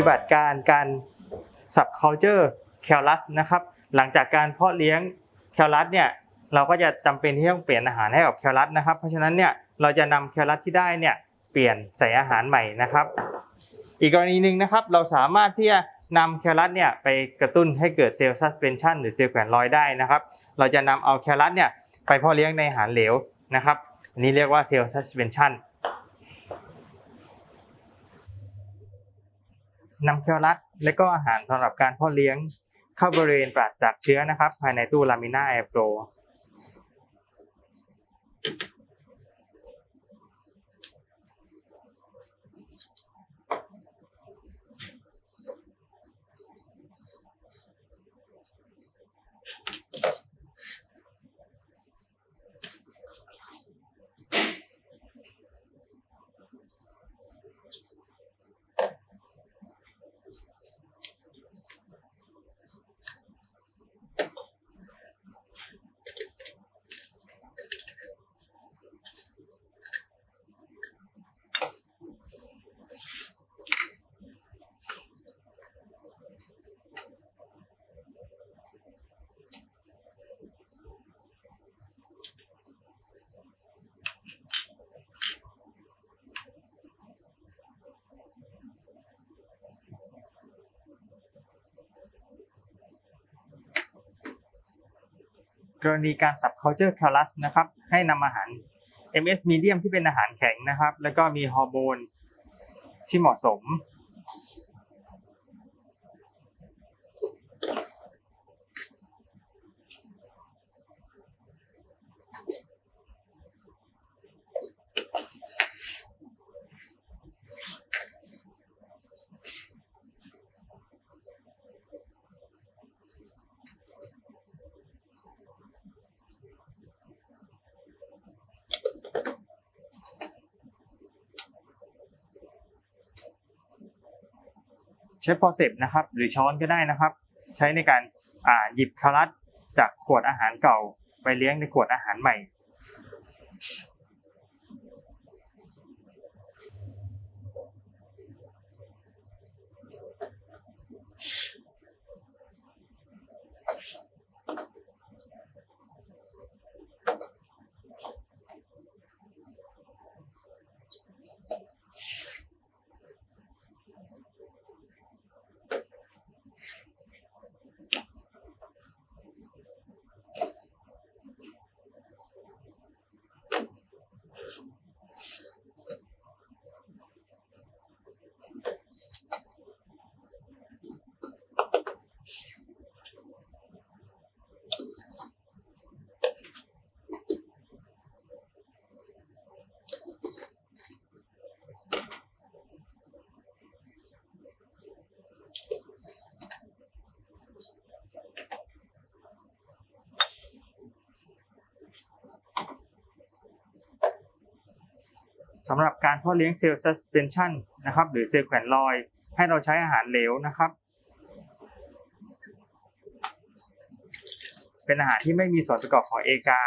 ฏิบัติการการ subculture แคลัสนะครับ หลังจากการเพาะเลี้ยงแคลัสเนี่ยเราก็จะจำเป็นที่ต้องเปลี่ยนอาหารให้กับแคลัสนะครับ เพราะฉะนั้นเนี่ยเราจะนำแคลัสที่ได้เนี่ยเปลี่ยนใส่อาหารใหม่นะครับ อีกกรณีหนึ่งนะครับเราสามารถที่จะนำแคลรัสเนี่ยไปกระตุ้นให้เกิดเซลล์ซัสเพนชันหรือเซลล์แขวนลอยได้นะครับ เราจะนำเอาแคลรัสเนี่ยไปเพาะเลี้ยงในอาหารเหลวนะครับ อันนี้เรียกว่าเซลล์ซัสเพนชัน นำเคลรัด และก็อาหารสำหรับการพ่อเลี้ยงเข้าบริเวณปราศจากเชื้อนะครับ ภายในตู้ลามิน่าแอร์โปร กรณีการ subculture c a l u s นะครับ ให้นำอาหาร MS medium ที่เป็นอาหารแข็งนะครับ แล้วก็มีฮอร์โมนที่เหมาะสม ใช้พอเซปนะครับ หรือช้อนก็ได้นะครับ ใช้ในการหยิบคารัสจากขวดอาหารเก่า ไปเลี้ยงในขวดอาหารใหม่ สำหรับการเพาะเลี้ยงเซลล์ suspension นะครับ หรือเซลล์แขวนลอย ให้เราใช้อาหารเหลวนะครับ เป็นอาหารที่ไม่มีส่วนประกอบของเอกา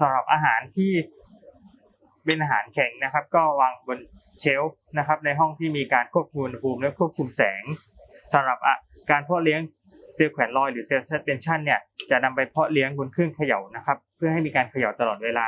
สำหรับอาหารที่เป็นอาหารแข็งนะครับ ก็วางบนเชลฟ์นะครับ ในห้องที่มีการควบคุมอุณหภูมิและควบคุมแสงสำหรับการเพาะเลี้ยงเซลล์แขวนลอยหรือเซลล์เซสเพนชั่นเนี่ยจะนำไปเพาะเลี้ยงบนเครื่องเขย่านะครับ เพื่อให้มีการเขย่าตลอดเวลา